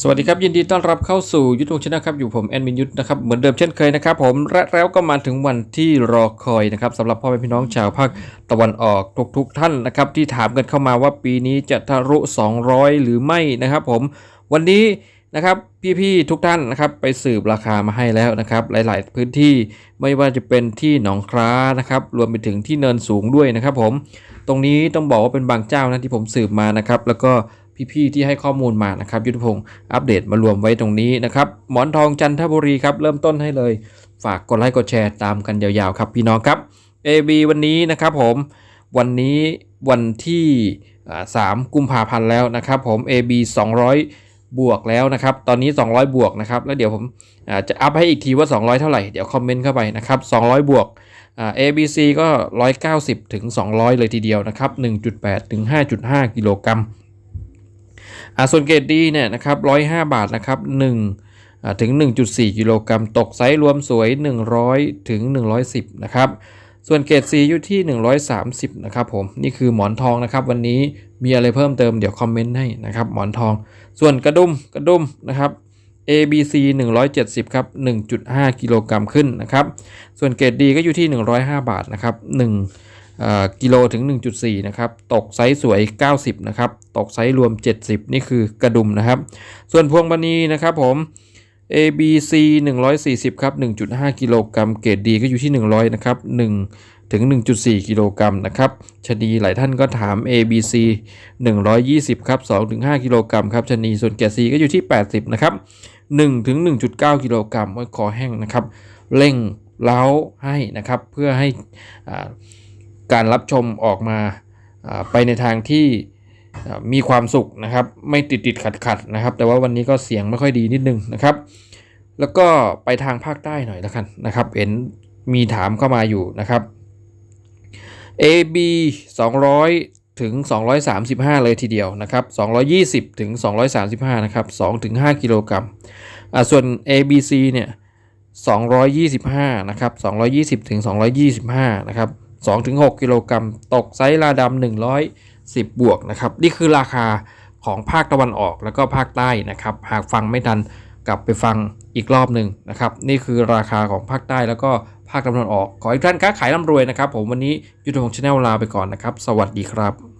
สวัสดีครับ ยินดีต้อนรับเข้าสู่ยุทธวงศ์ชนะครับ อยู่ผมแอดมินยุทธนะครับ เหมือนเดิมเช่นเคยนะครับผมและแล้วก็มาถึงวันที่รอคอยนะครับสำหรับพ่อแม่พี่น้องชาวภาคตะวันออกทุกๆทท่านนะครับที่ถามกันเข้ามาว่าปีนี้จะทะลุ 200 หรือไม่นะครับผมวันนี้นะครับพี่ๆทุกท่านนะครับไปสืบราคามาให้แล้วนะครับ หลายๆพื้นที่ไม่ว่าจะเป็นที่หนองคล้านะครับรวมไปถึงที่เนินสูงด้วยนะครับผมตรงนี้ต้องบอกว่าเป็นบางเจ้านะที่ผมสืบมานะครับแล้วก็ พี่ๆที่ให้ข้อมูลมานะครับยุทธพงศ์อัปเดตมารวมไว้ตรงนี้นะครับหมอนทองจันทบุรีครับเริ่มต้นให้เลย ฝากกดไลค์กดแชร์ตามกันยาวๆครับพี่น้องครับ AB วันนี้นะครับผมวันนี้วันที่อ่า3กุมภาพันธ์แล้วนะครับผม AB 200 บวกแล้วนะครับ ตอนนี้ 200 บวกนะครับ แล้วเดี๋ยวผมจะอัพให้อีกทีว่า 200 เท่าไหร่ เดี๋ยวคอมเมนต์เข้าไปนะครับ 200 บวกอ่า ABC ก็ 190 ถึง 200 เลยทีเดียวนะครับ 1.8 ถึง 5.5 กิโลกรัม ส่วนเกรดดีเนี่ยนะครับ105บาทนะครับ1อ่าถึง 1.4 กิโลกรัมตกไซส์รวมสวย 100 ถึง 110 นะครับ ส่วนเกรด C อยู่ที่ 130 นะครับผม นี่คือหมอนทองนะครับ วันนี้มีอะไรเพิ่มเติมเดี๋ยวคอมเมนต์ให้นะครับ หมอนทอง ส่วนกระดุมกระดุมนะครับ ABC 170 ครับ 1.5 กิโลกรัมขึ้นนะครับ ส่วนเกรดดีก็อยู่ที่ 105 บาทนะครับ1เอ่อ กิโลถึง 1.4 นะครับ ตกไซส์สวย 90 นะครับ ตกไซส์รวม 70 นี่คือกระดุมนะครับ ส่วนพวงบณีนะครับผม ABC 140 ครับ 1.5 กิโลกรัม เกรดดีก็อยู่ที่ 100 นะครับ 1 ถึง 1.4 กิโลกรัมนะครับชนีหลายท่านก็ถาม ABC 120 ครับ2ถึง5กิโลกรัมครับชนีส่วนเกรด C ก็อยู่ที่ 80 นะครับ 1 ถึง 1.9 กิโลกรัมไว้คอแห้งนะครับ เร่งเล้าให้นะครับ เพื่อให้อ่า การรับชมออกมาไปในทางที่มีความสุขนะครับ ไม่ติดติดขัดขัดนะครับ แต่ว่าวันนี้ก็เสียงไม่ค่อยดีนิดนึงนะครับ แล้วก็ไปทางภาคใต้หน่อยแล้วกันนะครับเห็นมีถามเข้ามาอยู่นะครับ AB 200 ถึง 235 เลยทีเดียวนะครับ 220 ถึง 235 นะครับ2ถึง5กิโลกรัมอ่าส่วน ABC เนี่ย225 นะครับ 220 ถึง 225 นะครับ 2ถึง6กิโลกรัมตกไซส์ลาดำ110 บวกนะครับ นี่คือราคาของภาคตะวันออกแล้วก็ภาคใต้นะครับ หากฟังไม่ทันกลับไปฟังอีกรอบหนึ่งนะครับ นี่คือราคาของภาคใต้แล้วก็ภาคตะวันออก ขอให้ทุกท่านค้าขายร่ำรวยนะครับ ผมวันนี้ยุทธพงศ์ชาแนลลาไปก่อนนะครับ สวัสดีครับ